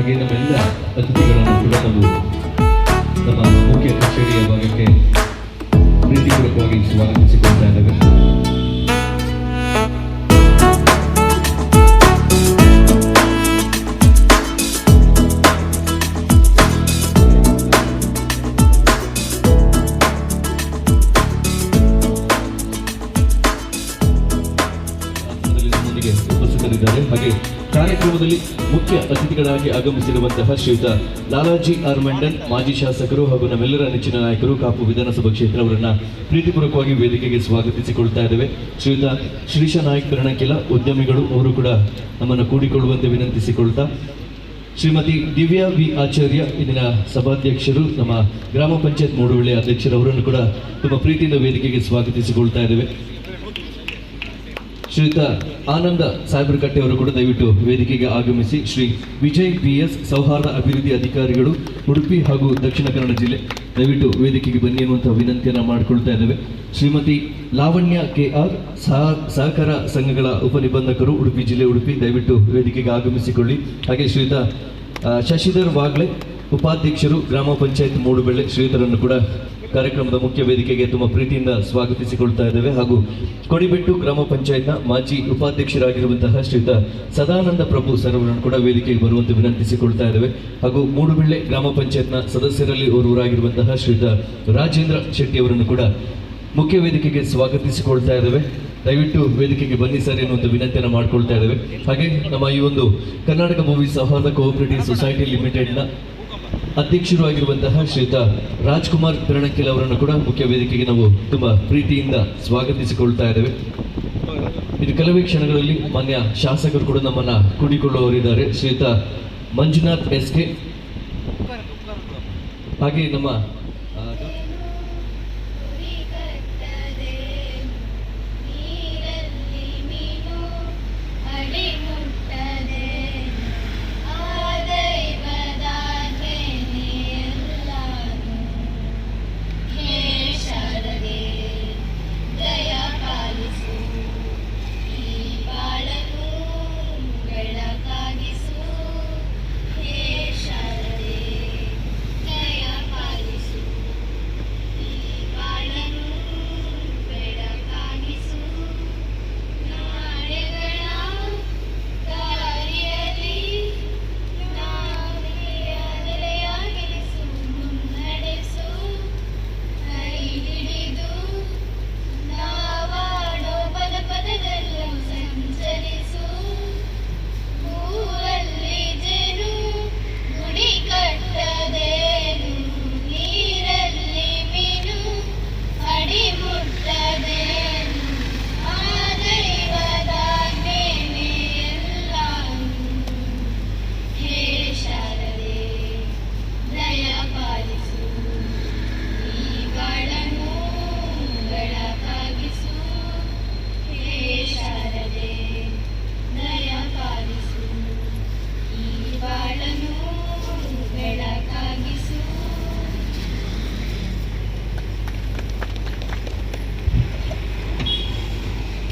ಹಾಗೆ ನಮ್ಮೆಲ್ಲ ಅತಿಥಿಗಳನ್ನು ಕೂಡ ನಾವು ನಮ್ಮ ಮುಖ್ಯ ಕಚೇರಿಯ ಭಾಗಕ್ಕೆ ಪ್ರೀತಿಪೂರ್ವಕವಾಗಿ ಸ್ವಾಗತಿಸಿಕೊಳ್ತಾ ಇದ್ದೇವೆ. ಹಾಗೆ ಕಾರ್ಯಕ್ರಮದಲ್ಲಿ ಮುಖ್ಯ ಅತಿಥಿಗಳಾಗಿ ಆಗಮಿಸಿರುವಂತಹ ಶ್ರೀಯುತ ಲಾಲಾಜಿ ಆರ್ ಮಂಡನ್ ಮಾಜಿ ಶಾಸಕರು ಹಾಗೂ ನಮ್ಮೆಲ್ಲರ ನೆಚ್ಚಿನ ನಾಯಕರು ಕಾಪು ವಿಧಾನಸಭಾ ಕ್ಷೇತ್ರ ಅವರನ್ನ ಪ್ರೀತಿಪೂರ್ವಕವಾಗಿ ವೇದಿಕೆಗೆ ಸ್ವಾಗತಿಸಿಕೊಳ್ತಾ ಇದ್ದೇವೆ. ಶ್ರೀಯುತ ಶ್ರೀಶ ನಾಯಕ್ ಕರ್ಣಕಿಲ ಉದ್ಯಮಿಗಳು, ಅವರು ಕೂಡ ನಮ್ಮನ್ನು ಕೂಡಿಕೊಳ್ಳುವಂತೆ ವಿನಂತಿಸಿಕೊಳ್ತಾ ಶ್ರೀಮತಿ ದಿವ್ಯಾ ವಿ ಆಚಾರ್ಯ, ಇಂದಿನ ಸಭಾಧ್ಯಕ್ಷರು, ನಮ್ಮ ಗ್ರಾಮ ಪಂಚಾಯತ್ ಮೂಡುವಳ್ಳಿ ಅಧ್ಯಕ್ಷರು ಅವರನ್ನು ಕೂಡ ತುಂಬ ಪ್ರೀತಿಯಿಂದ ವೇದಿಕೆಗೆ ಸ್ವಾಗತಿಸಿಕೊಳ್ತಾ ಇದ್ದೇವೆ. ಶ್ರೀಯುತ ಆನಂದ ಸಾಹೇಬ್ರಕಟ್ಟೆ ಅವರು ಕೂಡ ದಯವಿಟ್ಟು ವೇದಿಕೆಗೆ ಆಗಮಿಸಿ ಶ್ರೀ ವಿಜಯ್ ಬಿ ಎಸ್ ಸೌಹಾರ್ದ ಅಭಿವೃದ್ಧಿ ಅಧಿಕಾರಿಗಳು, ಉಡುಪಿ ಹಾಗೂ ದಕ್ಷಿಣ ಕನ್ನಡ ಜಿಲ್ಲೆ ದಯವಿಟ್ಟು ವೇದಿಕೆಗೆ ಬನ್ನಿ ಅನ್ನುವಂಥ ವಿನಂತಿಯನ್ನು ಮಾಡಿಕೊಳ್ತಾ ಇದ್ದೇವೆ. ಶ್ರೀಮತಿ ಲಾವಣ್ಯ ಕೆ ಆರ್ ಸಹಕಾರ ಸಂಘಗಳ ಉಪನಿಬಂಧಕರು, ಉಡುಪಿ ಜಿಲ್ಲೆ ಉಡುಪಿ ದಯವಿಟ್ಟು ವೇದಿಕೆಗೆ ಆಗಮಿಸಿಕೊಳ್ಳಿ. ಹಾಗೆ ಶ್ರೀಯುತ ಶಶಿಧರ್ ವಾಗ್ಲೆ, ಉಪಾಧ್ಯಕ್ಷರು, ಗ್ರಾಮ ಪಂಚಾಯತ್ ಮೂಡುಬೆಳ್ಳೆ ಶ್ರೀಯುತರನ್ನು ಕೂಡ ಕಾರ್ಯಕ್ರಮದ ಮುಖ್ಯ ವೇದಿಕೆಗೆ ತುಂಬ ಪ್ರೀತಿಯಿಂದ ಸ್ವಾಗತಿಸಿಕೊಳ್ತಾ ಇದ್ದೇವೆ. ಹಾಗೂ ಕೊಡಿಬೆಟ್ಟು ಗ್ರಾಮ ಪಂಚಾಯತ್ನ ಮಾಜಿ ಉಪಾಧ್ಯಕ್ಷರಾಗಿರುವಂತಹ ಶ್ರೀಯುತ ಸದಾನಂದ ಪ್ರಭು ಸರ್ ಅವರನ್ನು ಕೂಡ ವೇದಿಕೆಗೆ ಬರುವಂತೆ ವಿನಂತಿಸಿಕೊಳ್ತಾ ಇದ್ದೇವೆ. ಹಾಗೂ ಮೂಡುಬಿಳ್ಳೆ ಗ್ರಾಮ ಪಂಚಾಯತ್ನ ಸದಸ್ಯರಲ್ಲಿ ಓರ್ವರಾಗಿರುವಂತಹ ಶ್ರೀಯುತ ರಾಜೇಂದ್ರ ಶೆಟ್ಟಿ ಅವರನ್ನು ಕೂಡ ಮುಖ್ಯ ವೇದಿಕೆಗೆ ಸ್ವಾಗತಿಸಿಕೊಳ್ತಾ ಇದ್ದೇವೆ. ದಯವಿಟ್ಟು ವೇದಿಕೆಗೆ ಬನ್ನಿ ಸರ್ ಎನ್ನುವಂಥ ವಿನಂತಿಯನ್ನು ಮಾಡ್ಕೊಳ್ತಾ ಇದ್ದೇವೆ. ಹಾಗೆ ನಮ್ಮ ಈ ಒಂದು Karnataka movie Souharda cooperative society ಲಿಮಿಟೆಡ್ನ ಅಧ್ಯಕ್ಷರು ಆಗಿರುವಂತಹ ಶ್ರೀಯುತ ರಾಜ್ಕುಮಾರ್ ಪಿರಣಕಿಲ್ ಅವರನ್ನು ಕೂಡ ಮುಖ್ಯ ವೇದಿಕೆಗೆ ನಾವು ತುಂಬಾ ಪ್ರೀತಿಯಿಂದ ಸ್ವಾಗತಿಸಿಕೊಳ್ತಾ ಇದ್ದೇವೆ. ಇದು ಕೆಲವೇ ಕ್ಷಣಗಳಲ್ಲಿ ಮಾನ್ಯ ಶಾಸಕರು ಕೂಡ ನಮ್ಮನ್ನ ಕೂಡಿಕೊಳ್ಳುವವರಿದ್ದಾರೆ. ಶ್ರೀಯುತ ಮಂಜುನಾಥ್ ಎಸ್ ಕೆ. ಹಾಗೆ ನಮ್ಮ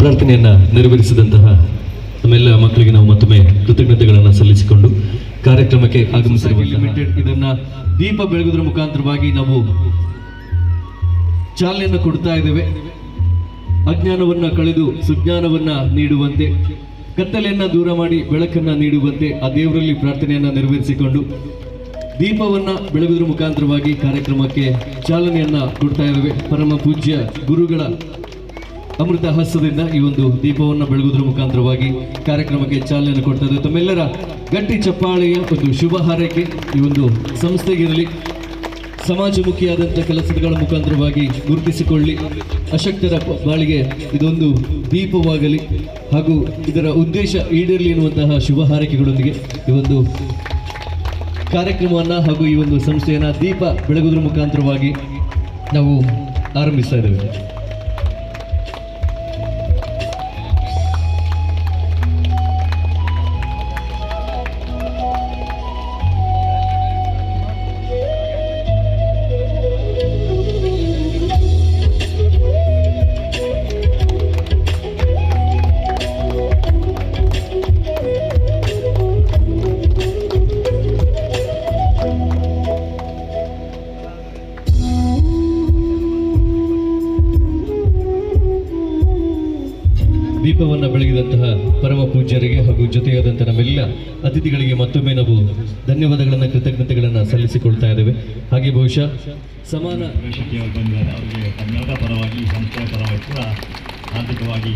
ಪ್ರಾರ್ಥನೆಯನ್ನ ನೆರವೇರಿಸಿದಂತಹ ನಮ್ಮೆಲ್ಲ ಮಕ್ಕಳಿಗೆ ನಾವು ಮತ್ತೊಮ್ಮೆ ಕೃತಜ್ಞತೆಗಳನ್ನು ಸಲ್ಲಿಸಿಕೊಂಡು ಕಾರ್ಯಕ್ರಮಕ್ಕೆ ಆಗಮಿಸಿರುವ ಲಿಮಿಟೆಡ್ ಇದನ್ನ ದೀಪ ಬೆಳಗುವುದರ ಮುಖಾಂತರವಾಗಿ ನಾವು ಚಾಲನೆಯನ್ನು ಕೊಡ್ತಾ ಇದ್ದೇವೆ. ಅಜ್ಞಾನವನ್ನ ಕಳೆದು ಸುಜ್ಞಾನವನ್ನ ನೀಡುವಂತೆ, ಕತ್ತಲೆಯನ್ನ ದೂರ ಮಾಡಿ ಬೆಳಕನ್ನ ನೀಡುವಂತೆ ಆ ದೇವರಲ್ಲಿ ಪ್ರಾರ್ಥನೆಯನ್ನ ನೆರವೇರಿಸಿಕೊಂಡು ದೀಪವನ್ನ ಬೆಳಗುವುದರ ಮುಖಾಂತರವಾಗಿ ಕಾರ್ಯಕ್ರಮಕ್ಕೆ ಚಾಲನೆಯನ್ನ ಕೊಡ್ತಾ ಇದ್ದೇವೆ. ಪರಮ ಪೂಜ್ಯ ಗುರುಗಳ ಅಮೃತ ಹಸ್ತದಿಂದ ಈ ಒಂದು ದೀಪವನ್ನು ಬೆಳಗುವುದರ ಮುಖಾಂತರವಾಗಿ ಕಾರ್ಯಕ್ರಮಕ್ಕೆ ಚಾಲನೆಯನ್ನು ಕೊಡ್ತದೆ ತಮ್ಮೆಲ್ಲರ ಗಟ್ಟಿ ಚಪ್ಪಾಳೆಯ ಒಂದು ಶುಭ ಹಾರೈಕೆ ಈ ಒಂದು ಸಂಸ್ಥೆಗಿರಲಿ. ಸಮಾಜಮುಖಿಯಾದಂಥ ಕೆಲಸಗಳ ಮುಖಾಂತರವಾಗಿ ಗುರುತಿಸಿಕೊಳ್ಳಿ. ಅಶಕ್ತರ ಬಾಳಿಗೆ ಇದೊಂದು ದೀಪವಾಗಲಿ ಹಾಗೂ ಇದರ ಉದ್ದೇಶ ಈಡೇರಲಿ ಎನ್ನುವಂತಹ ಶುಭ ಹಾರೈಕೆಗಳೊಂದಿಗೆ ಈ ಒಂದು ಕಾರ್ಯಕ್ರಮವನ್ನು ಹಾಗೂ ಈ ಒಂದು ಸಂಸ್ಥೆಯನ್ನು ದೀಪ ಬೆಳಗುವುದರ ಮುಖಾಂತರವಾಗಿ ನಾವು ಆರಂಭಿಸ್ತಾ ಇದ್ದೇವೆ. ದೀಪವನ್ನು ಬೆಳಗಿದಂತಹ ಪರಮ ಪೂಜ್ಯರಿಗೆ ಹಾಗೂ ಜೊತೆಯಾದಂತಹ ನಮ್ಮೆಲ್ಲ ಅತಿಥಿಗಳಿಗೆ ಮತ್ತೊಮ್ಮೆ ನಾವು ಧನ್ಯವಾದಗಳನ್ನು, ಕೃತಜ್ಞತೆಗಳನ್ನು ಸಲ್ಲಿಸಿಕೊಳ್ತಾ ಇದ್ದೇವೆ. ಹಾಗೆ ಬಹುಶಃ ಸಮಾನ ಅವರಿಗೆ ಕನ್ನಡ ಪರವಾಗಿ, ಸಂಸ್ಥೆಯ ಪರವಾಗಿ ಕೂಡ ಹಾರ್ದಿಕವಾಗಿ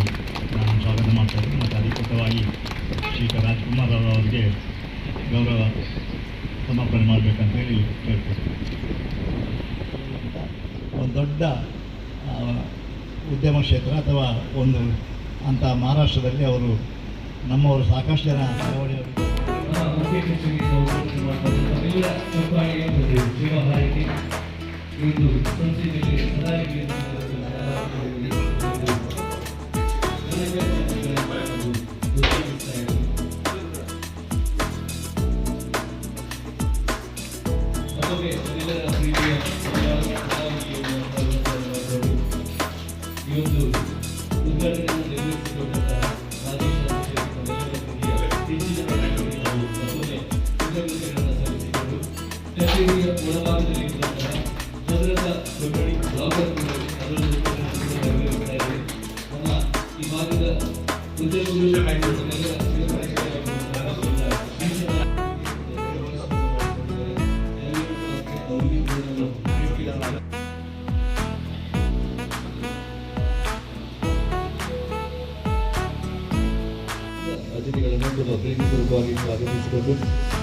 ನಾನು ಸ್ವಾಗತ ಮಾಡ್ತಾ ಇದ್ದೀನಿ. ಮತ್ತು ಅಧಿಕೃತವಾಗಿ ಶ್ರೀ ರಾಜ್ಕುಮಾರ್ ಅವರಿಗೆ ಗೌರವ ಸಮರ್ಪಣೆ ಮಾಡಬೇಕಂತೇಳಿ ಕೇಳ್ತೀನಿ. ಒಂದು ದೊಡ್ಡ ಉದ್ಯಮ ಕ್ಷೇತ್ರ ಅಥವಾ ಒಂದು ಅಂತ ಮಹಾರಾಷ್ಟ್ರದಲ್ಲಿ ಅವರು ನಮ್ಮವರು ಸಾಕಷ್ಟು ಜನ ಚಳವಳಿಯವರು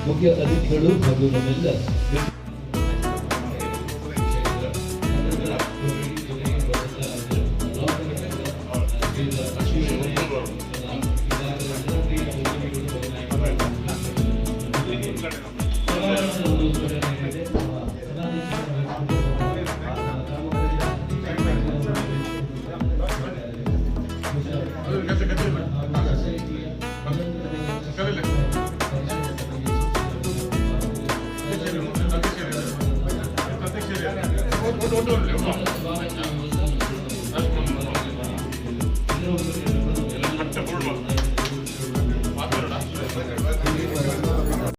ಮುಖ್ಯ ಅತಿಥಿಗಳು ಹಾಗೂ ನಮ್ಮೆಲ್ಲ. 都流动